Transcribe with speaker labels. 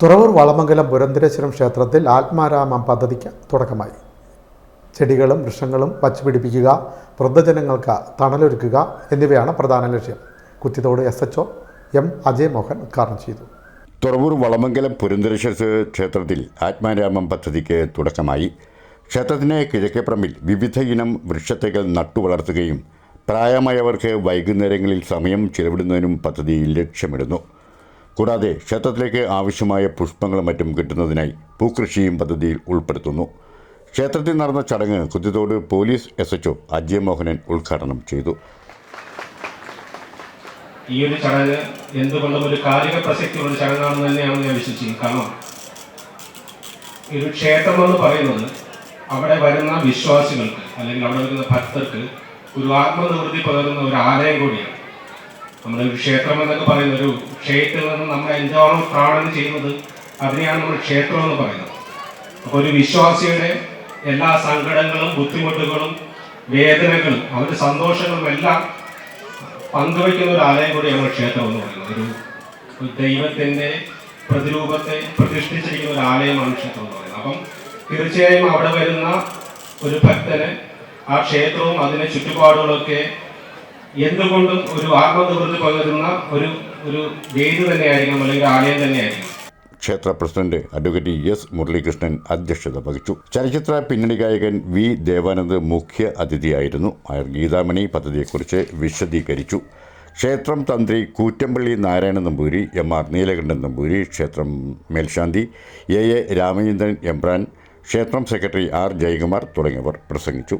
Speaker 1: തുറവൂർ വളമംഗലം പുരന്തരേശ്വരം ക്ഷേത്രത്തിൽ ആത്മാരാമം പദ്ധതിക്ക് തുടക്കമായി. ചെടികളും വൃക്ഷങ്ങളും വച്ചുപിടിപ്പിക്കുക വൃദ്ധജനങ്ങൾക്ക് തണലൊരുക്കുക എന്നിവയാണ് പ്രധാന ലക്ഷ്യം. Kuthithodu S H M Ajay Mohan ഉദ്ഘാടനം ചെയ്തു.
Speaker 2: തുറവൂർ വളമംഗലം പുരന്തരേശ്വര ക്ഷേത്രത്തിൽ ആത്മാരാമം പദ്ധതിക്ക് തുടക്കമായി. ക്ഷേത്രത്തിന് കിഴക്കേപ്പറമ്പിൽ വിവിധ ഇനം വൃക്ഷത്തൈകൾ നട്ടുവളർത്തുകയും പ്രായമായവർക്ക് വൈകുന്നേരങ്ങളിൽ സമയം ചിലവിടുന്നതിനും പദ്ധതി ലക്ഷ്യമിടുന്നു. കൂടാതെ ക്ഷേത്രത്തിലേക്ക് ആവശ്യമായ പുഷ്പങ്ങളും മറ്റും കിട്ടുന്നതിനായി പൂക്കൃഷിയും പദ്ധതിയിൽ ഉൾപ്പെടുത്തുന്നു. ക്ഷേത്രത്തിൽ നടന്ന ചടങ്ങ് Kuthithodu police S H Ajay Mohanan ഉദ്ഘാടനം ചെയ്തു.
Speaker 3: ഈ ഒരു ചടങ്ങ് എന്തുകൊണ്ടും ഒരു കാലിക പ്രസക്തിയുള്ള ചടങ്ങാണെന്ന് തന്നെയാണ് ഞാൻ വിശ്വസിക്കുന്നത്. കാരണം ഒരു ക്ഷേത്രം എന്ന് പറയുന്നത് അവിടെ വരുന്ന വിശ്വാസികൾക്ക് അല്ലെങ്കിൽ അവിടെ വരുന്ന ഭക്തർക്ക് ഒരു ആത്മനിവൃത്തി പകരുന്ന ഒരു ആലയം കൂടിയാണ്. നമ്മുടെ ഒരു ക്ഷേത്രം എന്നൊക്കെ പറയുന്ന ഒരു ക്ഷേത്രത്തിൽ നിന്ന് നമ്മൾ എന്താണോ പ്രാണനം ചെയ്യുന്നത് അതിനെയാണ് നമ്മൾ ക്ഷേത്രം എന്ന് പറയുന്നത്. അപ്പോൾ ഒരു വിശ്വാസിയുടെ എല്ലാ സങ്കടങ്ങളും ബുദ്ധിമുട്ടുകളും വേദനകളും അവരുടെ സന്തോഷങ്ങളും എല്ലാം പങ്കുവയ്ക്കുന്ന ഒരു ആലയം കൂടിയാണ് ക്ഷേത്രം എന്ന് പറയുന്നത്. ഒരു ദൈവത്തിന്റെ പ്രതിരൂപത്തെ പ്രതിഷ്ഠിച്ചിരിക്കുന്ന ഒരു ആലയമാണ് ക്ഷേത്രം എന്ന് പറയുന്നത്. അപ്പം തീർച്ചയായും അവിടെ വരുന്ന ഒരു ഭക്തന് ആ ക്ഷേത്രവും അതിന്റെ ചുറ്റുപാടുകളൊക്കെ എന്തുകൊണ്ടും ഒരു ആത്മനിവൃത്തി പകരുന്ന ഒരു ഒരു വേദി തന്നെയായിരിക്കണം അല്ലെങ്കിൽ ആലയം തന്നെയായിരിക്കും
Speaker 2: ക്ഷേത്ര പ്രസിഡന്റ് അഡ്വക്കേറ്റ് എസ് മുരളീകൃഷ്ണൻ അധ്യക്ഷത വഹിച്ചു. ചലച്ചിത്ര പിന്നണി ഗായകൻ വി ദേവാനന്ദ് മുഖ്യ അതിഥിയായിരുന്നു. അയാൾ ഗീതാമണി പദ്ധതിയെക്കുറിച്ച് വിശദീകരിച്ചു. ക്ഷേത്രം തന്ത്രി കൂറ്റമ്പള്ളി നാരായണ നമ്പൂരി എം ആർ നീലകണ്ഠൻ നമ്പൂരി ക്ഷേത്രം മേൽശാന്തി എ എ രാമചന്ദ്രൻ എംബ്രാൻ ക്ഷേത്രം സെക്രട്ടറി ആർ ജയകുമാർ തുടങ്ങിയവർ പ്രസംഗിച്ചു.